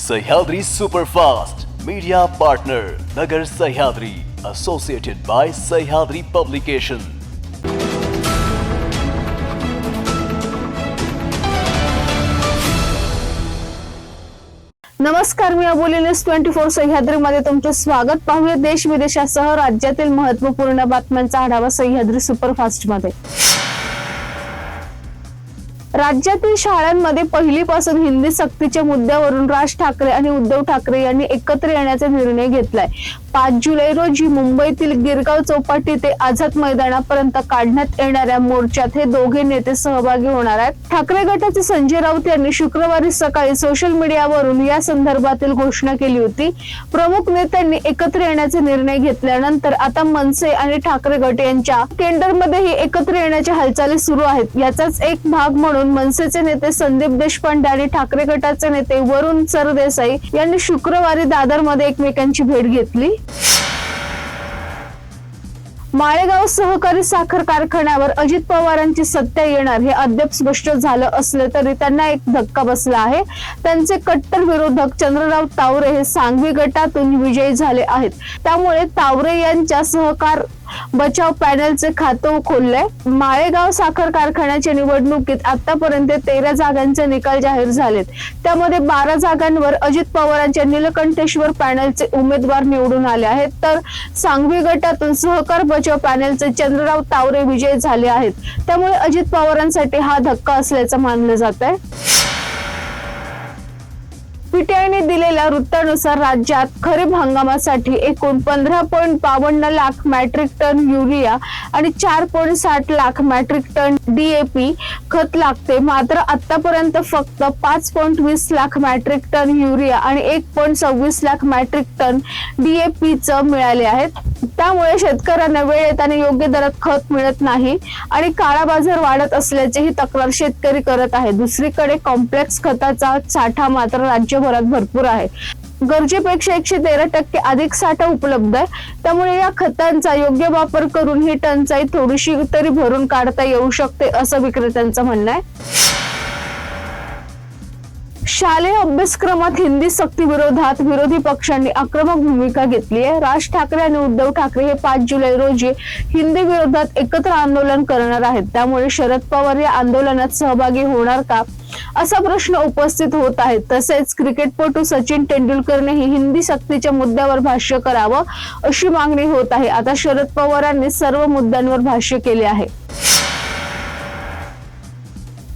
Sahyadri superfast media partner Nagar Sahyadri associated by Sahyadri publication नमस्कार मी Aboli news twenty four सह्याद्रीमध्ये तुमचे स्वागत. पाहूया देश विदेशासह राज्यातील महत्त्वपूर्ण बातम्यांचा आढावा सह्याद्री सुपरफास्टमध्ये राज्यातील शाळांमध्ये पहिलीपासून हिंदी सक्तीच्या मुद्द्यावरून राज ठाकरे आणि उद्धव ठाकरे यांनी एकत्र येण्याचा निर्णय घेतलाय. पाच जुलै रोजी मुंबईतील गिरगाव चौपाटी ते आझाद मैदानापर्यंत काढण्यात येणाऱ्या मोर्चात हे दोघे नेते सहभागी होणार आहेत. ठाकरे गटाचे संजय राऊत यांनी शुक्रवारी सकाळी सोशल मीडियावरून या संदर्भातील घोषणा केली होती. प्रमुख नेत्यांनी एकत्र येण्याचे निर्णय घेतल्यानंतर आता मनसे आणि ठाकरे गट यांच्या केंडरमध्येही एकत्र येण्याच्या हालचाली सुरू आहेत. याचाच एक भाग म्हणून मनसेचे नेते संदीप देशपांडे आणि ठाकरे गटाचे नेते वरुण सरदेसाई यांनी शुक्रवारी दादरमध्ये एकमेकांची भेट घेतली. माळेगाव सहकारी साखर कारखान्यावर अजित पवारांची सत्ता येणार हे अद्याप स्पष्ट झालं असलं तरी त्यांना एक धक्का बसला आहे. त्यांचे कट्टर विरोधक चंद्रराव तावरे हे सांगवी गटातून विजयी झाले आहेत. त्यामुळे तावरे यांच्या सहकार बचाव पॅनलचे खातं खोललंय. माळेगाव साखर कारखान्याच्या निवडणुकीत आतापर्यंत तेरा जागांचे निकाल जाहीर झालेत. त्यामध्ये बारा जागांवर अजित पवारांच्या नीलकंठेश्वर पॅनलचे उमेदवार निवडून आले आहेत. तर सांगवी गटातून सहकार बचाव पॅनलचे चंद्रराव तावरे विजयी झाले आहेत. त्यामुळे अजित पवारांसाठी हा धक्का असल्याचं मानलं जात आहे पीटीआयने दिलेल्या वृत्तानुसार राज्यात खरीप हंगामासाठी एकूण पंधरा पॉईंट बावन्न लाख मॅट्रिक टन युरिया आणि चार पॉईंट साठ लाख मॅट्रिक टन डीएपी खत लागते. मात्र आतापर्यंत फक्त पाच पॉईंट वीस लाख मॅट्रिक टन युरिया आणि एक पॉईंट सव्वीस लाख मॅट्रिक टन डीएपीचं मिळाले आहेत. त्यामुळे शेतकऱ्यांना वेळेत आणि योग्य दरात खत मिळत नाही आणि काळा बाजार वाढत असल्याची ही तक्रार शेतकरी करत आहे दुसरीकडे कॉम्प्लेक्स खताचा साठा मात्र राज्यभरात भरपूर आहे. गरजेपेक्षा एकशे तेरा टक्के अधिक साठा उपलब्ध आहे. त्यामुळे या खतांचा योग्य वापर करून ही टंचाई थोडीशी तरी भरून काढता येऊ शकते असं विक्रेत्यांचं म्हणणं आहे. शालेय अभ्यासक्रमात हिंदी सक्ती विरोधात विरोधी पक्षांनी आक्रमक भूमिका घेतली आहे. राज ठाकरे आणि उद्धव ठाकरे हे पाच जुलै रोजी हिंदी विरोधात एकत्र आंदोलन करणार आहेत. त्यामुळे शरद पवार या आंदोलनात सहभागी होणार का असा प्रश्न उपस्थित होत आहे. तसेच क्रिकेटपटू सचिन तेंडुलकरनेही हिंदी सक्तीच्या मुद्द्यावर भाष्य करावं अशी मागणी होत आहे. आता शरद पवारांनी सर्व मुद्द्यांवर भाष्य केले आहे.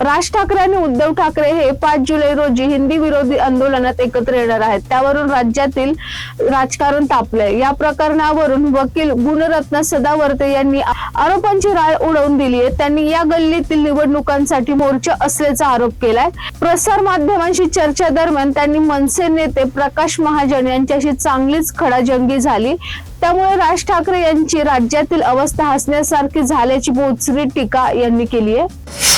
राज ठाकरे आणि उद्धव ठाकरे हे पाच जुलै रोजी हिंदी विरोधी आंदोलनात एकत्र येणार आहेत. त्यावरून राज्यातील राजकारण तापलंय. या प्रकरणावरून वकील गुणरत्न सदावर्ते यांनी आरोपांची राळ उडवून दिली आहे त्यांनी या गल्लीतील निवडणुकांसाठी मोर्चा असल्याचा आरोप केलाय. प्रसार माध्यमांशी चर्चा दरम्यान त्यांनी मनसे नेते प्रकाश महाजन यांच्याशी चांगलीच खडाजंगी झाली. त्यामुळे राज ठाकरे यांची राज्यातील अवस्था हसण्यासारखी झाल्याची बोचरी टीका यांनी केली आहे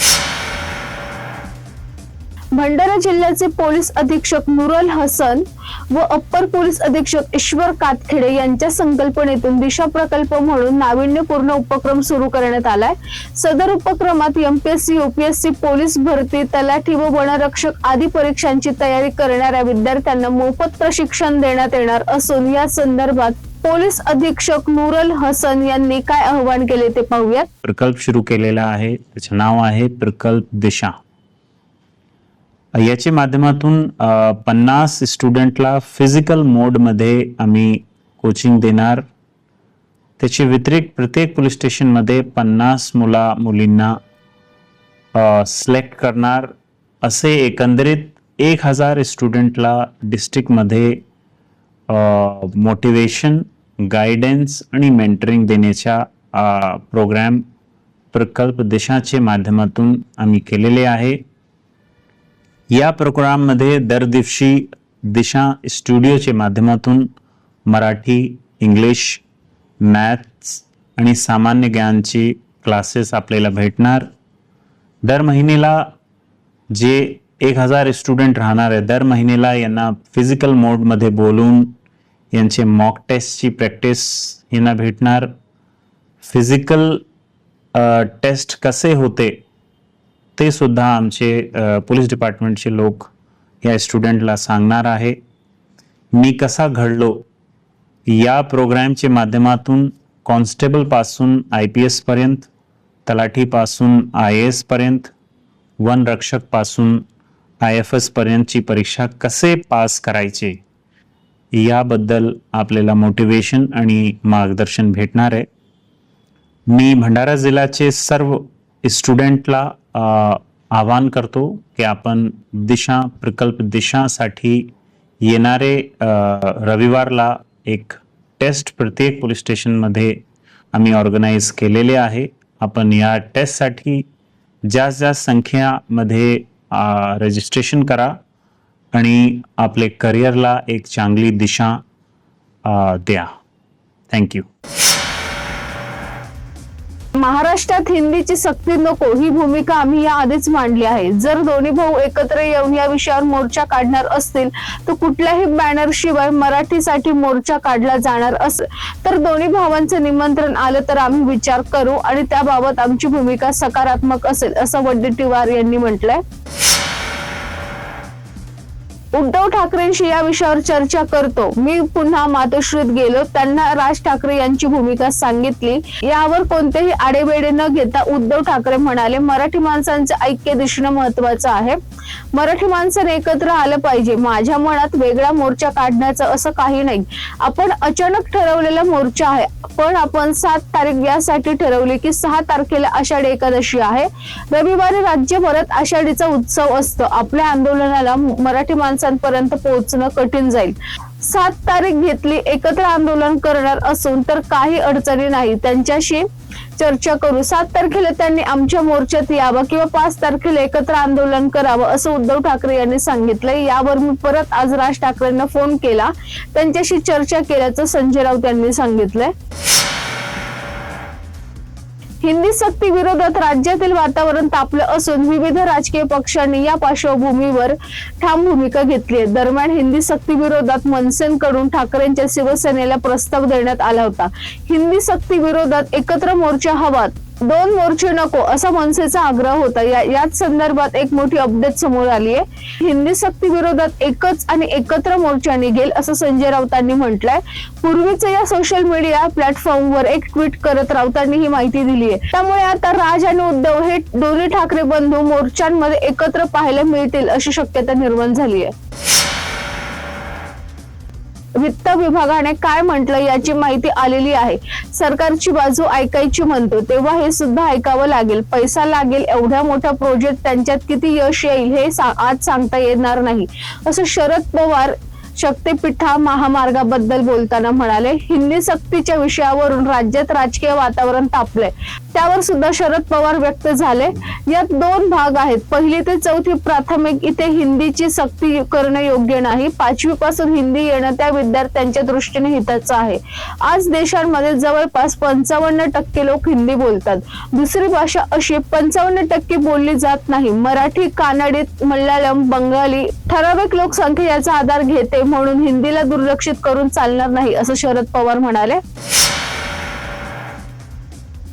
भंडारा जिल्ह्याचे पोलीस अधीक्षक नुरल हसन व अप्पर पोलीस अधीक्षक ईश्वर कातखेडे यांच्या संकल्पनेतून दिशा प्रकल्प म्हणून नाविन्यपूर्ण उपक्रम सुरू करण्यात आलाय. सदर उपक्रमात एमपीएससी युपीएससी पोलीस भरती तलाठी व वनरक्षक आदी परीक्षांची तयारी करणाऱ्या विद्यार्थ्यांना मोफत प्रशिक्षण देण्यात येणार असून या संदर्भात पोलीस अधीक्षक नुरल हसन यांनी काय आवाहन केले ते पाहूयात. प्रकल्प सुरू केलेला आहे. त्याचे नाव आहे प्रकल्प दिशा. याच्या माध्यमातून पन्नास स्टुडंटला फिजिकल मोडमध्ये आम्ही कोचिंग देणार. त्याचे व्यतिरिक्त प्रत्येक पोलीस स्टेशनमध्ये पन्नास मुला मुलींना सिलेक्ट करणार. असे एकंदरीत एक हजार स्टुडंटला डिस्ट्रिक्टमध्ये मोटिवेशन गायडन्स आणि मेंटरिंग देण्याच्या प्रोग्रॅम प्रकल्प देशाचे माध्यमातून आम्ही केलेले आहे. या प्रोग्राममध्ये दर दिवशी दिशा स्टुडिओच्या माध्यमातून मराठी इंग्लिश मॅथ्स आणि सामान्य ज्ञानची क्लासेस आपल्याला भेटणार. दर महिनेला जे एक हजार स्टुडंट राहणार आहे दर महिनेला यांना फिजिकल मोडमध्ये बोलून यांचे मॉक टेस्टची प्रॅक्टिस यांना भेटणार. फिजिकल टेस्ट कसे होते ते सुद्धा आमचे पोलीस डिपार्टमेंटचे लोक या स्टुडंटला सांगणार आहे. मी कसा घडलो? या प्रोग्रॅमच्या माध्यमातून कॉन्स्टेबलपासून आय पी एसपर्यंत तलाठीपासून आय ए एसपर्यंत वनरक्षकपासून आय एफ एसपर्यंतची परीक्षा कसे पास करायचे? याबद्दल आपल्याला मोटिवेशन आणि मार्गदर्शन भेटणार आहे. मी भंडारा जिल्ह्याचे सर्व स्टुडंटला आवाहन करतो की आपण दिशा प्रकल्प दिशासाठी येणारे रविवारला एक टेस्ट प्रत्येक पोलीस स्टेशनमध्ये आम्ही ऑर्गनाईज केलेले आहे. आपण या टेस्टसाठी जास्त जास्त संख्यामध्ये रजिस्ट्रेशन करा आणि आपले करिअरला एक चांगली दिशा द्या. थँक्यू महाराष्ट्रात हिंदीची सक्ती नको ही भूमिका आम्ही या आधीच मांडली आहे. जर दोन्ही भाऊ एकत्र येऊन या विषयावर मोर्चा काढणार असतील तर कुठल्याही बॅनर शिवाय मराठीसाठी मोर्चा काढला जाणार असेल तर दोन्ही भावांचं निमंत्रण आलं तर आम्ही विचार करू आणि त्याबाबत आमची भूमिका सकारात्मक असेल असं वडेट्टीवार यांनी म्हटलंय. उद्धव ठाकरेंशी या विषयावर चर्चा करतो. मी पुन्हा मातोश्रीत गेलो. त्यांना राज ठाकरे यांची भूमिका सांगितली. यावर कोणतेही आडेबेडे न घेता उद्धव ठाकरे म्हणाले मराठी माणसांचं ऐक्य दिसणं महत्वाचं आहे. मराठी माणसाने एकत्र आलं पाहिजे. माझ्या मनात वेगळा मोर्चा काढण्याचं असं काही नाही. आपण अचानक ठरवलेला मोर्चा आहे. पण आपण सात तारीख यासाठी ठरवली की सहा तारखेला आषाढी एकादशी आहे. रविवारी राज्यभरात आषाढीचा उत्सव असतो. आपल्या आंदोलनाला मराठी माणसं माणसांपर्यंत पोहोचणं कठीण जाईल. सात तारीख घेतली एकत्र आंदोलन करणार असून तर काही अडचणी नाही. त्यांच्याशी चर्चा करू. सात तारखेला त्यांनी आमच्या मोर्चात यावं किंवा पाच तारखेला एकत्र आंदोलन करावं असं उद्धव ठाकरे यांनी सांगितलंय. यावर मी परत आज राज ठाकरेंना फोन केला. त्यांच्याशी चर्चा केल्याचं संजय राऊत यांनी सांगितलंय. हिंदी सक्ती विरोधात राज्यातील वातावरण तापलं असून विविध राजकीय पक्षांनी या पार्श्वभूमीवर ठाम भूमिका घेतली आहे. दरम्यान हिंदी सक्ती विरोधात मनसेकडून ठाकरेंच्या शिवसेनेला प्रस्ताव देण्यात आला होता. हिंदी सक्ती विरोधात एकत्र मोर्चा हवा दोन मोर्चे नको असा मनसेचा आग्रह होता. या याच संदर्भात एक मोठी अपडेट समोर आली आहे हिंदी सक्ती विरोधात एकच आणि एकत्र मोर्चा निघेल असं संजय राऊतांनी म्हटलंय. पूर्वीच या सोशल मीडिया प्लॅटफॉर्मवर एक ट्विट करत राऊतांनी ही माहिती दिली आहे त्यामुळे आता राज आणि उद्धव हे दोन्ही ठाकरे बंधू मोर्चांमध्ये एकत्र पाहायला मिळतील अशी शक्यता निर्माण झाली आहे वित्त विभागाने काय म्हटलं याची माहिती आलेली आहे. सरकारची बाजू ऐकायची म्हणतो तेव्हा हे सुद्धा ऐकावं लागेल. पैसा लागेल एवढ्या मोठ्या प्रोजेक्ट त्यांच्यात किती यश येईल हे सा- आज सांगता येणार नाही. असं शरद पवार शक्तीपीठा महामार्गाबद्दल बोलताना म्हणाले हिंदी सक्तीच्या विषयावरून राज्यात राजकीय वातावरण तापलंय. त्यावर सुद्धा शरद पवार व्यक्त झाले. यात दोन भाग आहेत. पहिली ते चौथी प्राथमिक इथे हिंदीची सक्ती करणं योग्य नाही. पाचवी पासून हिंदी येणं त्या विद्यार्थ्यांच्या दृष्टीने हिताचं आहे. आज देशांमध्ये जवळपास पंचावन्न टक्के लोक हिंदी बोलतात. दुसरी भाषा अशी पंचावन्न टक्के बोलली जात नाही. मराठी कानडीत मल्याळम बंगाली ठराविक लोकसंख्या याचा आधार घेते म्हणून हिंदीला दुर्लक्षित करून चालणार नाही असं शरद पवार म्हणाले.